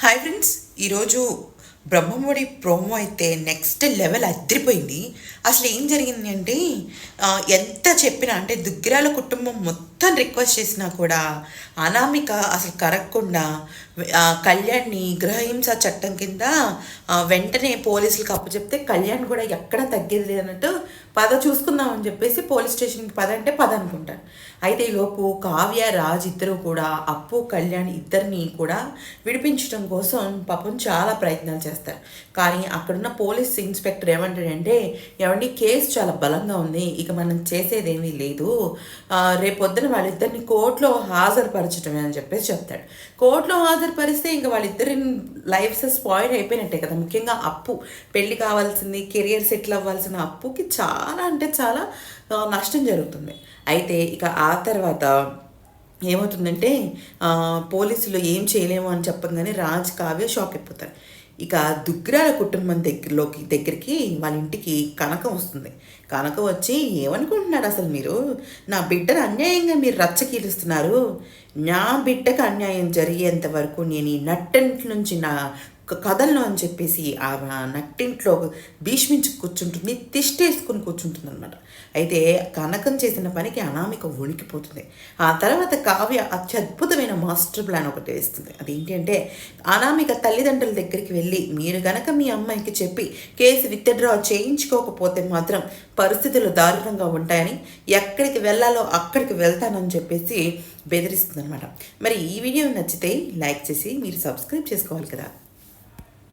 Hi friends ఈరోజు Brahmamudi promo అయితే next level అదిరిపోయింది. అసలు ఏం జరిగింది అంటే ఎంత చెప్పినా అంటే దుగ్గిరాల కుటుంబం మొత్తం రిక్వెస్ట్ చేసినా కూడా అనామిక అసలు కరగకుండా కళ్యాణ్ని గృహహింస చట్టం కింద వెంటనే పోలీసులకు అప్పచెప్తే కళ్యాణ్ కూడా ఎక్కడ తగ్గేది లేదన్నట్టు పద చూసుకుందామని చెప్పేసి పోలీస్ స్టేషన్కి పద అంటే పద అనుకుంటారు. అయితే ఈలోపు కావ్య రాజ్ ఇద్దరు కూడా అప్పు కళ్యాణ్ ఇద్దరిని కూడా విడిపించడం కోసం పాపం చాలా ప్రయత్నాలు చేస్తారు. కానీ అక్కడున్న పోలీస్ ఇన్స్పెక్టర్ ఏమంటాడంటే ఏమండి కేసు చాలా బలంగా ఉంది. ఇక మనం చేసేదేమీ లేదు. రేపొద్దున వాళ్ళిద్దరిని కోర్టులో హాజరుపరచడమే అని చెప్పేసి చెప్తాడు. కోర్టులో హాజరుపరిస్తే ఇంకా వాళ్ళిద్దరి లైఫ్స్ స్పాయిల్ అయిపోయినట్టే కదా. ముఖ్యంగా అప్పు. పెళ్ళి కావాల్సింది కెరియర్ సెటిల్ అవ్వాల్సిన అప్పుకి చాలా అంటే చాలా నష్టం జరుగుతుంది. అయితే ఇక ఆ తర్వాత ఏమవుతుందంటే పోలీసులు ఏం చేయలేము అని చెప్పగానే రాజ్ కావ్య షాక్ అయిపోతారు. ఇక దుగ్రాల కుటుంబం దగ్గరలోకి దగ్గరికి వాళ్ళ ఇంటికి కనక వస్తుంది. కనక వచ్చి ఏమనుకుంటున్నారు అసలు మీరు? నా బిడ్డను అన్యాయంగా మీరు రచ్చకీలుస్తున్నారు నా బిడ్డకు అన్యాయం జరిగేంత వరకు నేను ఈ నట్టంటి నుంచి నా కథలను అని చెప్పేసి ఆ నట్టింట్లో భీష్మించి కూర్చుంటుంది తిష్టేసుకుని కూర్చుంటుంది అనమాట అయితే కనకం చేసిన పనికి అనామిక వణికిపోతుంది. ఆ తర్వాత కావ్య అత్యద్భుతమైన మాస్టర్ ప్లాన్ ఒకటి వేస్తుంది. అదేంటి అంటే అనామిక తల్లిదండ్రుల దగ్గరికి వెళ్ళి మీరు గనక మీ అమ్మాయికి చెప్పి కేసు విత్డ్రా చేయించుకోకపోతే మాత్రం పరిస్థితులు దారుణంగా ఉంటాయని ఎక్కడికి వెళ్ళాలో అక్కడికి వెళ్తానని చెప్పేసి బెదిరిస్తుంది అనమాట మరి ఈ వీడియో నచ్చితే లైక్ చేసి మీరు సబ్స్క్రైబ్ చేసుకోవాలి కదా.